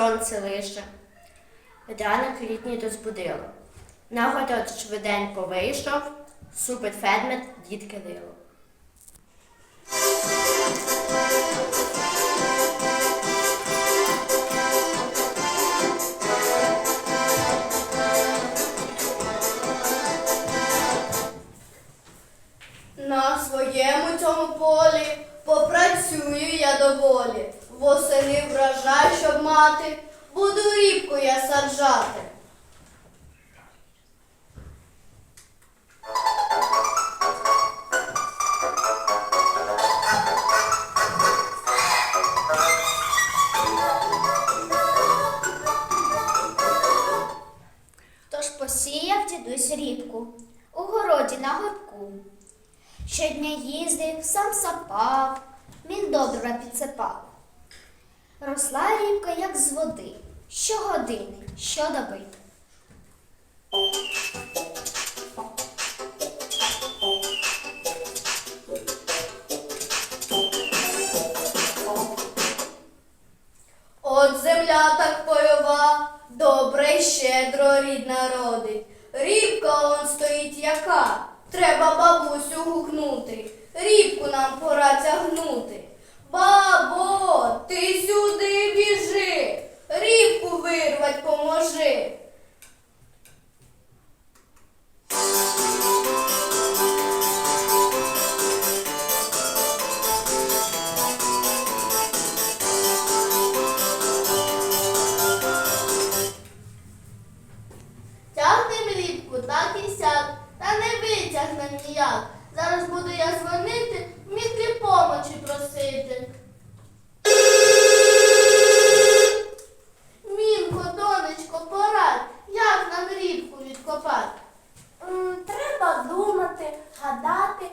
сонце лише. Ранок літній розбудило. На город швиденько вийшов, супер фермер дід Кирило. На своєму цьому полі попрацюю я доволі. Восени щоб мати, буду рібку я саджати. Тож посіяв дідусь рібку у городі на горбку. Щодня їздив, сам сапав, він добре підсипав. Росла рібка, як з води, щогодини, щодоби. От земля так польова, добре й щедро рід народить. Рібка он стоїть яка, треба бабусю гукнути. Рібку нам пора тягнути. Бабо, вирвать поможи. Тягнем рібку, так і сяк, та не витягнем ніяк. Зараз буду я дзвонити, мітки помочі просити. Мінко, донечко, порад, як нам рібку відкопати? Треба думати, гадати,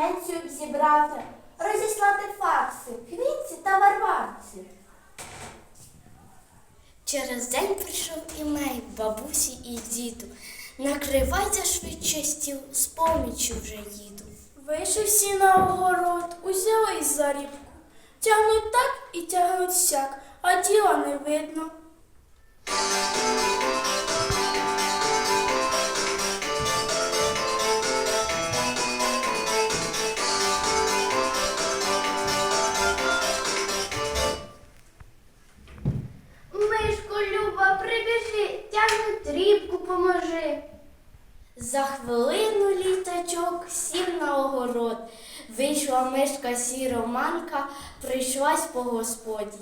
конференцію б зібрати, розіслати факси, квітці та варварці. Через день прийшов імей бабусі і діду. Накривайте швидше стіл, з помічю вже їду. Вийшли всі на огород, узялись за рібку. Тягнуть так і тягнуть сяк, а діла не видно. Тягнуть рібку поможи. За хвилину літачок сів на огород. Вийшла мишка сіроманка, прийшлась по господі.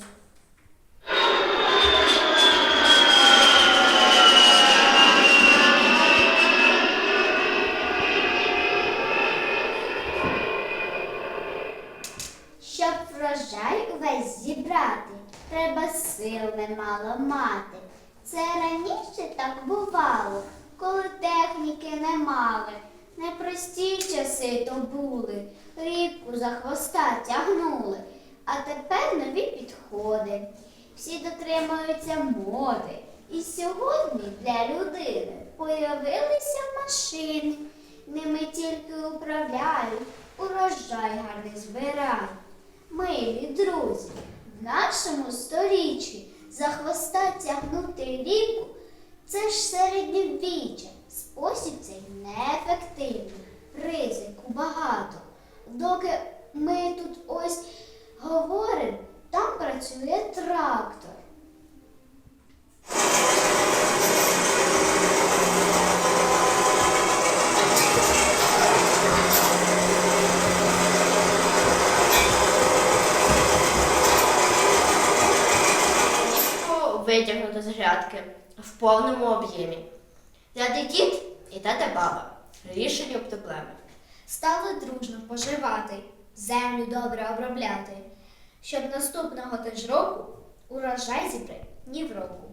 Щоб врожай увесь зібрати, треба сил немало мати. Це раніше так бувало, коли техніки не мали. Непрості часи то були, рібку за хвоста тягнули, а тепер нові підходи. Всі дотримуються моди. І сьогодні для людини появилися машини. Ними тільки управляють, урожай гарний збирають. Милі друзі, в нашому сторіччі за хвоста тягнути ріку це ж середньовіччя. Спосіб цей неефективний, ризику багато. Доки ми тут витягнуто з грядки в повному об'ємі. Дядя дід і тата баба. Рішення проблеми. Стали дружно поживати, землю добре обробляти, щоб наступного теж року урожай зібрати ні в року.